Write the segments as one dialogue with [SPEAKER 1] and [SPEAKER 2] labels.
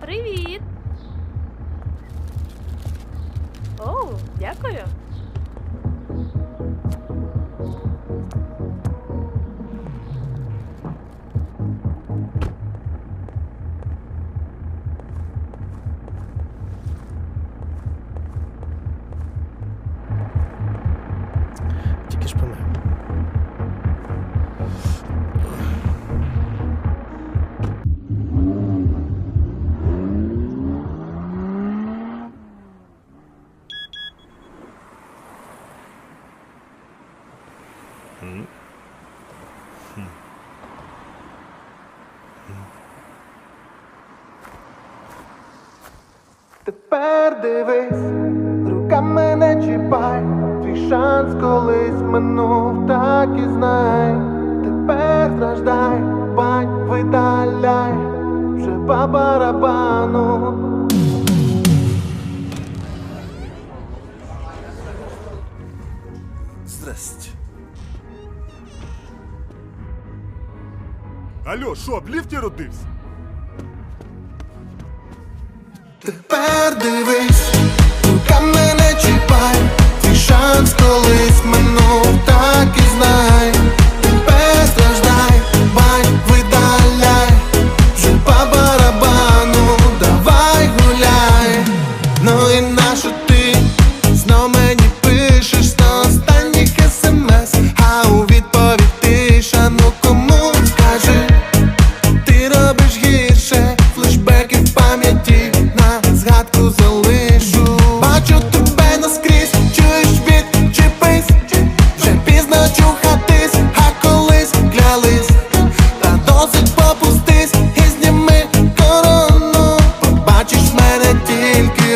[SPEAKER 1] Привіт! О, дякую.
[SPEAKER 2] Тепер дивись, руками не чіпай, твій шанс колись минув, так і знай. Тепер страждай, бать видаляй, вже по барабану.
[SPEAKER 3] Алло, що, в ліфті родився?
[SPEAKER 2] Тепер дивись.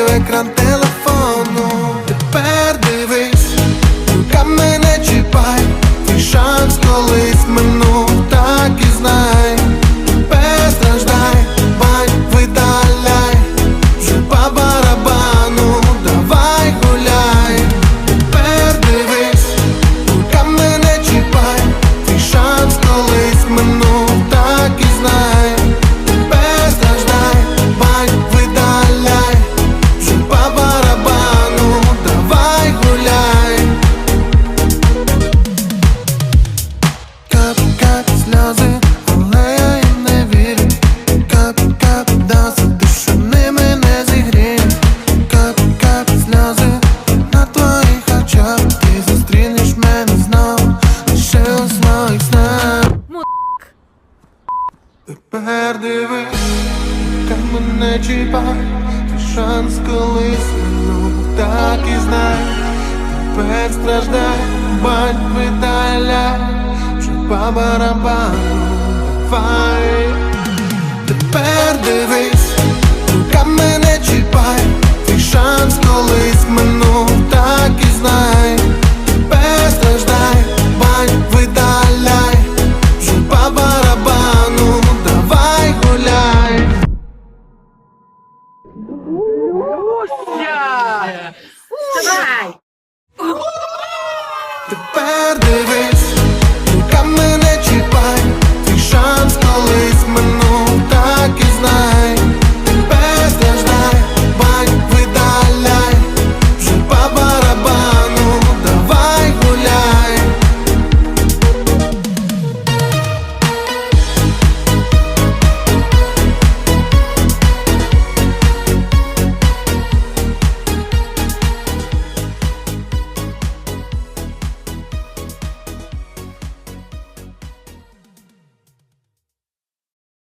[SPEAKER 2] в екран телефону Передиви, та мене чіпай, ти шанс колись ну так і знай, тепер страждай, бать питаля, чи по барабану фай, тепер дивись.